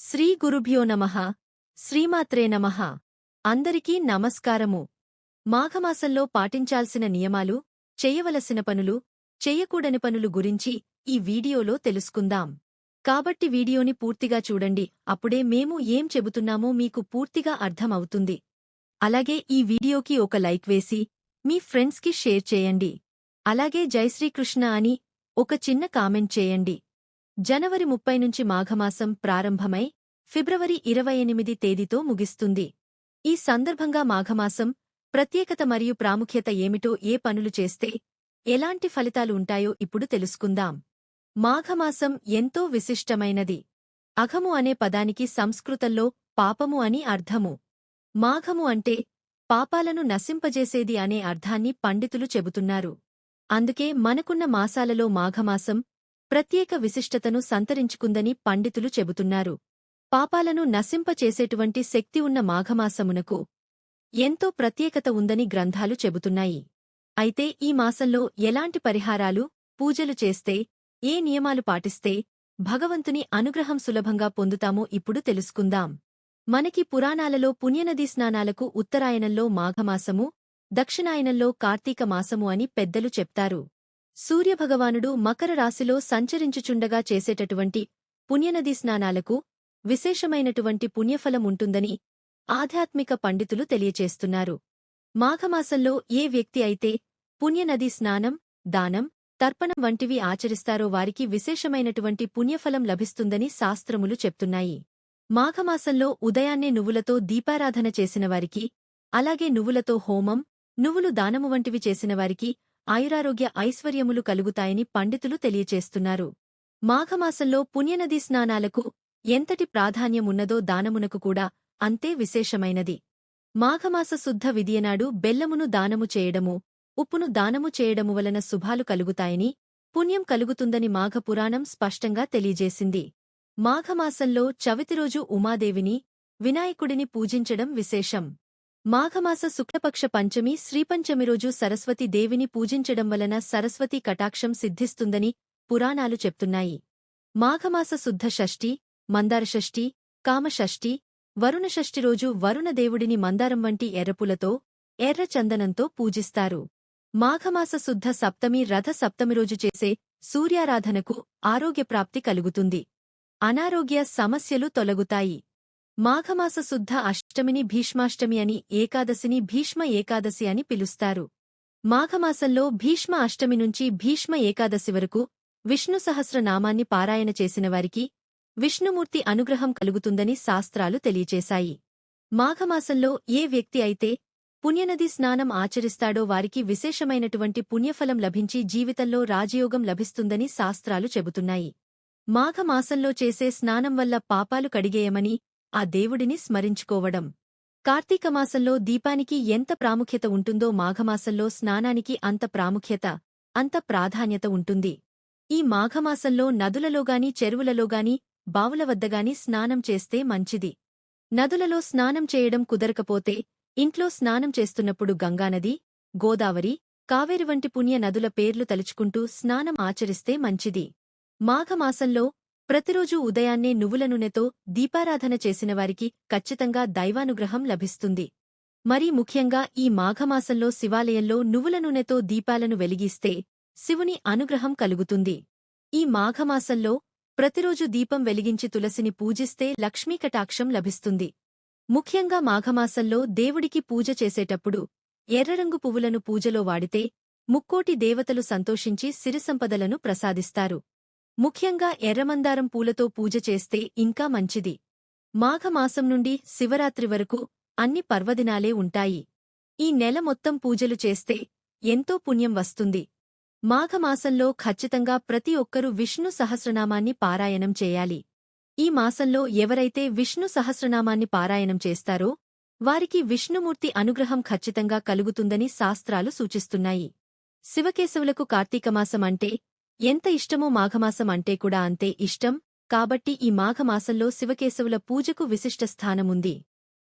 శ్రీ గురుభ్యో నమః శ్రీమాత్రే నమ. అందరికీ నమస్కారము. మాఘమాసంలో పాటించాల్సిన నియమాలు చేయవలసిన పనులు చేయకూడని పనులు గురించి ఈ వీడియోలో తెలుసుకుందాం. కాబట్టి వీడియోని పూర్తిగా చూడండి అప్పుడే మేము ఏం చెబుతున్నామో మీకు పూర్తిగా అర్థం అవుతుంది అలాగే ఈ వీడియోకి ఒక లైక్ వేసి మీ ఫ్రెండ్స్కి షేర్ చేయండి. అలాగే జై శ్రీకృష్ణ అని ఒక చిన్న కామెంట్ చేయండి. జనవరి ముప్పై నుంచి మాఘమాసం ప్రారంభమై ఫిబ్రవరి ఇరవై ఎనిమిది తేదీతో ముగిస్తుంది. ఈ సందర్భంగా మాఘమాసం ప్రత్యేకత మరియు ప్రాముఖ్యత ఏమిటో ఏ పనులు చేస్తే ఎలాంటి ఫలితాలు ఉంటాయో ఇప్పుడు తెలుసుకుందాం. మాఘమాసం ఎంతో విశిష్టమైనది. అఘము అనే పదానికి సంస్కృతంలో పాపము అని అర్థము. మాఘము అంటే పాపాలను నశింపజేసేది అనే అర్థాన్ని పండితులు చెబుతున్నారు. అందుకే మనకున్న మాసాలలో మాఘమాసం ప్రత్యేక విశిష్టతను సంతరించుకుందని పండితులు చెబుతున్నారు. పాపాలను నశింపచేసేటువంటి శక్తి ఉన్న మాఘమాసమునకు ఎంతో ప్రత్యేకత ఉందని గ్రంథాలు చెబుతున్నాయి. అయితే ఈ మాసంలో ఎలాంటి పరిహారాలు పూజలు చేస్తే ఏ నియమాలు పాటిస్తే భగవంతుని అనుగ్రహం సులభంగా పొందుతామో ఇప్పుడు తెలుసుకుందాం. మనకి పురాణాలలో పుణ్యనదీ స్నానాలకు ఉత్తరాయణంలో మాఘమాసము దక్షిణాయనంలో కార్తీక మాసము అని పెద్దలు చెప్తారు. సూర్యభగవానుడు మకర రాశిలో సంచరించుచుండగా చేసేటటువంటి పుణ్యనదీ స్నానాలకు విశేషమైనటువంటి పుణ్యఫలం ఉంటుందని ఆధ్యాత్మిక పండితులు తెలియచేస్తున్నారు. మాఘమాసంలో ఏ వ్యక్తి అయితే పుణ్యనదీ స్నానం దానం తర్పణం వంటివి ఆచరిస్తారో వారికి విశేషమైనటువంటి పుణ్యఫలం లభిస్తుందని శాస్త్రములు చెప్తున్నాయి. మాఘమాసంలో ఉదయాన్నే నువ్వులతో దీపారాధన చేసినవారికి అలాగే నువ్వులతో హోమం నువ్వులు దానము వంటివి చేసినవారికి ఆయురారోగ్య ఐశ్వర్యములు కలుగుతాయని పండితులు తెలియచేస్తున్నారు. మాఘమాసంలో పుణ్యనదీ స్నానాలకు ఎంతటి ప్రాధాన్యమున్నదో దానమునకు కూడా అంతే విశేషమైనది. మాఘమాస శుద్ధ విధియనాడు బెల్లమును దానము చేయడము ఉప్పును దానము చేయడము వలన శుభాలు కలుగుతాయని పుణ్యం కలుగుతుందని మాఘపురాణం స్పష్టంగా తెలియజేసింది. మాఘమాసంలో చవితిరోజు ఉమాదేవిని వినాయకుడిని పూజించడం విశేషం. మాఘమాస శుక్లపక్ష పంచమి శ్రీపంచమి రోజు సరస్వతి దేవిని పూజించడం వలన సరస్వతి కటాక్షం సిద్ధిస్తుందని పురాణాలు చెప్తున్నాయి. మాఘమాస శుద్ధ షష్ఠి మందారషష్ఠి కామషష్ఠి వరుణషష్ఠి రోజు వరుణదేవుడిని మందారం వంటి ఎర్రపులతో ఎర్ర చందనంతో పూజిస్తారు. మాఘమాస శుద్ధ సప్తమి రథ సప్తమి రోజు చేసే సూర్యారాధనకు ఆరోగ్యప్రాప్తి కలుగుతుంది. అనారోగ్య సమస్యలు తొలగుతాయి. మాఘమాస శుద్ధ అష్టమిని భీష్మాష్టమి అని ఏకాదశిని భీష్మ ఏకాదశి అని పిలుస్తారు. మాఘమాసంలో భీష్మ అష్టమి నుంచి భీష్మ ఏకాదశి వరకు విష్ణు సహస్రనామాన్ని పారాయణ చేసినవారికి విష్ణుమూర్తి అనుగ్రహం కలుగుతుందని శాస్త్రాలు తెలియచేశాయి. మాఘమాసంలో ఏ వ్యక్తి అయితే పుణ్యనది స్నానం ఆచరిస్తాడో వారికి విశేషమైనటువంటి పుణ్యఫలం లభించి జీవితంలో రాజయోగం లభిస్తుందని శాస్త్రాలు చెబుతున్నాయి. మాఘమాసంలో చేసే స్నానం వల్ల పాపాలు కడిగేయమని ఆ దేవుడిని స్మరించుకోవడం. కార్తీకమాసంలో దీపానికి ఎంత ప్రాముఖ్యత ఉంటుందో మాఘమాసంలో స్నానానికి అంత ప్రాముఖ్యత అంత ప్రాధాన్యత ఉంటుంది. ఈ మాఘమాసంలో నదులలోగాని చెరువులలోగాని బావుల వద్దగాని స్నానం చేస్తే మంచిది. నదులలో స్నానం చేయడం కుదరకపోతే ఇంట్లో స్నానం చేస్తున్నప్పుడు గంగానది గోదావరి కావేరి వంటి పుణ్య నదుల పేర్లు తలుచుకుంటూ స్నానం ఆచరిస్తే మంచిది. మాఘమాసంలో ప్రతిరోజూ ఉదయాన్నే నువ్వుల నూనెతో దీపారాధన చేసినవారికి ఖచ్చితంగా దైవానుగ్రహం లభిస్తుంది. మరీ ముఖ్యంగా ఈ మాఘమాసంలో శివాలయంలో నువ్వుల నూనెతో దీపాలను వెలిగిస్తే శివుని అనుగ్రహం కలుగుతుంది. ఈ మాఘమాసంలో ప్రతిరోజు దీపం వెలిగించి తులసిని పూజిస్తే లక్ష్మీకటాక్షం లభిస్తుంది. ముఖ్యంగా మాఘమాసంలో దేవుడికి పూజ చేసేటప్పుడు ఎర్రరంగు పువ్వులను పూజలో వాడితే ముక్కోటి దేవతలు సంతోషించి సిరిసంపదలను ప్రసాదిస్తారు. ముఖ్యంగా ఎర్రమందారం పూలతో పూజ చేస్తే ఇంకా మంచిది. మాఘమాసం నుండి శివరాత్రి వరకు అన్ని పర్వదినాలే ఉంటాయి. ఈ నెల మొత్తం పూజలు చేస్తే ఎంతో పుణ్యం వస్తుంది. మాఘమాసంలో ఖచ్చితంగా ప్రతి ఒక్కరూ విష్ణు సహస్రనామాన్ని పారాయణం చేయాలి. ఈ మాసంలో ఎవరైతే విష్ణు సహస్రనామాన్ని పారాయణం చేస్తారో వారికి విష్ణుమూర్తి అనుగ్రహం ఖచ్చితంగా కలుగుతుందని శాస్త్రాలు సూచిస్తున్నాయి. శివకేశవులకు కార్తీకమాసం అంటే ఎంత ఇష్టమో మాఘమాసం అంటే కూడా అంతే ఇష్టం. కాబట్టి ఈ మాఘమాసంలో శివకేశవుల పూజకు విశిష్ట స్థానముంది.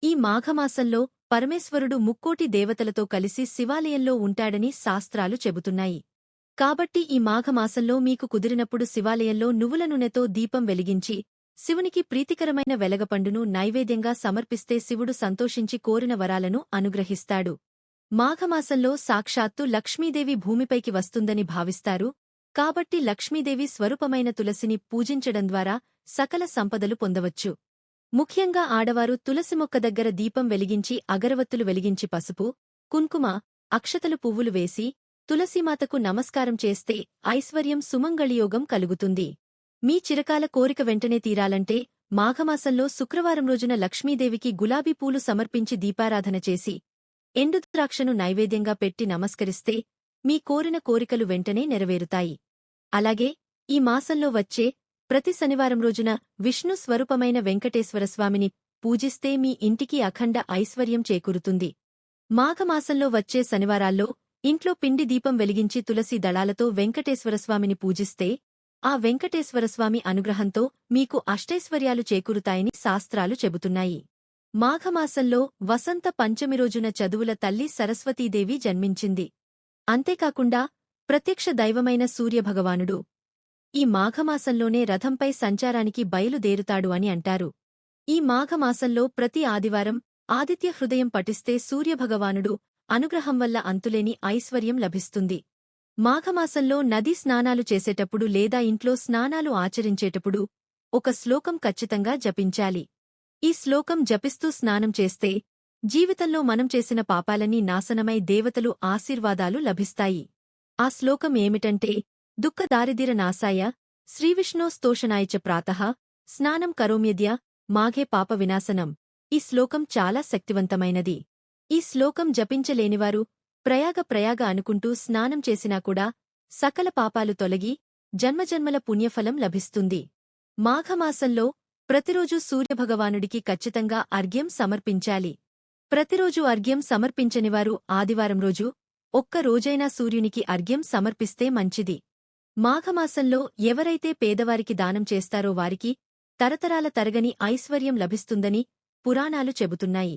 ఈ మాఘమాసంలో పరమేశ్వరుడు ముక్కోటి దేవతలతో కలిసి శివాలయంలో ఉంటాడని శాస్త్రాలు చెబుతున్నాయి. కాబట్టి ఈ మాఘమాసంలో మీకు కుదిరినప్పుడు శివాలయంలో నువ్వుల నూనెతో దీపం వెలిగించి శివునికి ప్రీతికరమైన వెలగపండును నైవేద్యంగా సమర్పిస్తే శివుడు సంతోషించి కోరిన వరాలను అనుగ్రహిస్తాడు. మాఘమాసంలో సాక్షాత్తు లక్ష్మీదేవి భూమిపైకి వస్తుందని భావిస్తారు. కాబట్టి లక్ష్మీదేవి స్వరూపమైన తులసిని పూజించడం ద్వారా సకల సంపదలు పొందవచ్చు. ముఖ్యంగా ఆడవారు తులసి మొక్క దగ్గర దీపం వెలిగించి అగరవత్తులు వెలిగించి పసుపు కుంకుమ అక్షతలు పువ్వులు వేసి తులసీమాతకు నమస్కారం చేస్తే ఐశ్వర్యం సుమంగళియోగం కలుగుతుంది. మీ చిరకాల కోరిక వెంటనే తీరాలంటే మాఘమాసంలో శుక్రవారం రోజున లక్ష్మీదేవికి గులాబీ పూలు సమర్పించి దీపారాధన చేసి ఎండు ద్రాక్షను నైవేద్యంగా పెట్టి నమస్కరిస్తే మీ కోరిన కోరికలు వెంటనే నెరవేరుతాయి. అలాగే ఈ మాసంలో వచ్చే ప్రతి శనివారం రోజున విష్ణు స్వరూపమైన వెంకటేశ్వరస్వామిని పూజిస్తే మీ ఇంటికి అఖండ ఐశ్వర్యం చేకూరుతుంది. మాఘమాసంలో వచ్చే శనివారాల్లో ఇంట్లో పిండి దీపం వెలిగించి తులసి దళాలతో వెంకటేశ్వరస్వామిని పూజిస్తే ఆ వెంకటేశ్వరస్వామి అనుగ్రహంతో మీకు అష్టైశ్వర్యాలు చేకూరుతాయని శాస్త్రాలు చెబుతున్నాయి. మాఘమాసంలో వసంత పంచమి రోజున చదువుల తల్లి సరస్వతీదేవి జన్మించింది. అంతేకాకుండా ప్రత్యక్ష దైవమైన సూర్యభగవానుడు ఈ మాఘమాసంలోనే రథంపై సంచారానికి బయలుదేరుతాడు అని అంటారు. ఈ మాఘమాసంలో ప్రతి ఆదివారం ఆదిత్య హృదయం పఠిస్తే సూర్యభగవానుడు అనుగ్రహం వల్ల అంతులేని ఐశ్వర్యం లభిస్తుంది. మాఘమాసంలో నదీ స్నానాలు చేసేటప్పుడు లేదా ఇంట్లో స్నానాలు ఆచరించేటప్పుడు ఒక శ్లోకం ఖచ్చితంగా జపించాలి. ఈ శ్లోకం జపిస్తూ స్నానం చేస్తే జీవితంలో మనం చేసిన పాపాలన్నీ నాశనమై దేవతలు ఆశీర్వాదాలు లభిస్తాయి. ఆ శ్లోకం ఏమిటంటే దుఃఖ దారిదిర నాశాయ శ్రీవిష్ణోస్తోషణాయ చ ప్రాతః స్నానం కరోమ్యద్య మాఘే పాప వినాశనం. ఈ శ్లోకం చాలా శక్తివంతమైనది. ఈ శ్లోకం జపించలేనివారు ప్రయాగ ప్రయాగ అనుకుంటూ స్నానం చేసినా కూడా సకల పాపాలు తొలగి జన్మజన్మల పుణ్యఫలం లభిస్తుంది. మాఘమాసంలో ప్రతిరోజూ సూర్యభగవానుడికి ఖచ్చితంగా అర్ఘ్యం సమర్పించాలి. ప్రతిరోజు అర్ఘ్యం సమర్పించనివారు ఆదివారం రోజు ఒక్క రోజైనా సూర్యునికి అర్ఘ్యం సమర్పిస్తే మంచిది. మాఘమాసంలో ఎవరైతే పేదవారికి దానం చేస్తారో వారికి తరతరాల తరగని ఐశ్వర్యం లభిస్తుందని పురాణాలు చెబుతున్నాయి.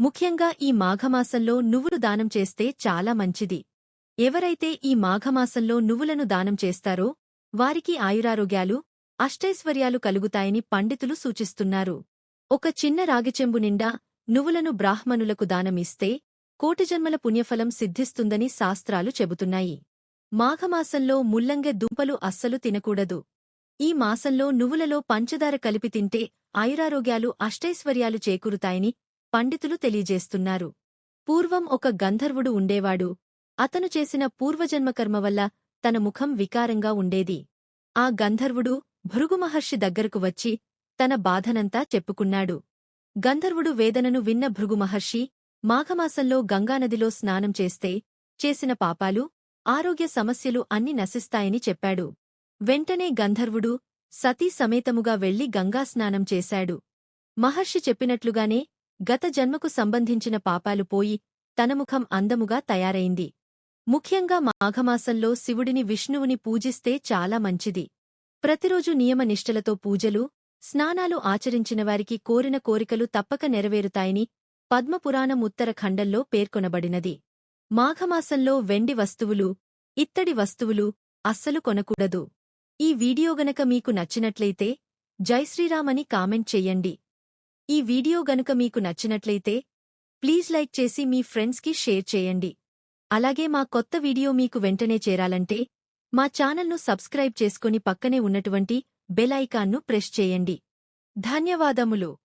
ముఖ్యంగా ఈ మాఘమాసంలో నువ్వులు దానం చేస్తే చాలా మంచిది. ఎవరైతే ఈ మాఘమాసంలో నువ్వులను దానం చేస్తారో వారికి ఆయురారోగ్యాలు అష్టైశ్వర్యాలు కలుగుతాయని పండితులు సూచిస్తున్నారు. ఒక చిన్న రాగిచెంబు నిండా నువ్వులను బ్రాహ్మణులకు దానమిస్తే కోటిజన్మల పుణ్యఫలం సిద్ధిస్తుందని శాస్త్రాలు చెబుతున్నాయి. మాఘమాసంలో ముల్లంగె దుంపలు అస్సలు తినకూడదు. ఈ మాసంలో నువ్వులలో పంచదార కలిపి తింటే ఆయురారోగ్యాలు అష్టైశ్వర్యాలు చేకూరుతాయని పండితులు తెలియజేస్తున్నారు. పూర్వం ఒక గంధర్వుడు ఉండేవాడు. అతను చేసిన పూర్వజన్మకర్మ వల్ల తన ముఖం వికారంగా ఉండేది. ఆ గంధర్వుడు భృగుమహర్షి దగ్గరకు వచ్చి తన బాధనంతా చెప్పుకున్నాడు. గంధర్వుడు వేదనను విన్న భృగుమహర్షి మాఘమాసంలో గంగానదిలో స్నానం చేస్తే చేసిన పాపాలు ఆరోగ్య సమస్యలు అన్ని నశిస్తాయని చెప్పాడు. వెంటనే గంధర్వుడు సతీ సమేతముగా వెళ్ళి గంగాస్నానం చేశాడు. మహర్షి చెప్పినట్లుగానే గత జన్మకు సంబంధించిన పాపాలు పోయి తనముఖం అందముగా తయారైంది. ముఖ్యంగా మాఘమాసంలో శివుడిని విష్ణువుని పూజిస్తే చాలా మంచిది. ప్రతిరోజు నియమనిష్టలతో పూజలు స్నానాలు ఆచరించినవారికి కోరిన కోరికలు తప్పక నెరవేరుతాయని పద్మపురాణం ఉత్తర ఖండంలో పేర్కొనబడినది. మాఘమాసంలో వెండి వస్తువులు ఇత్తడి వస్తువులు అస్సలు కొనకూడదు. ఈ వీడియో గనక మీకు నచ్చినట్లయితే జై శ్రీరామని కామెంట్ చెయ్యండి ఈ వీడియో గనుక మీకు నచ్చినట్లయితే ప్లీజ్ లైక్ చేసి మీ ఫ్రెండ్స్కి షేర్ చేయండి. అలాగే మా కొత్త వీడియో మీకు వెంటనే చేరాలంటే మా ఛానల్ను సబ్స్క్రైబ్ చేసుకుని పక్కనే ఉన్నటువంటి బెలైకాన్ను ప్రెస్ చేయండి. ధన్యవాదములు.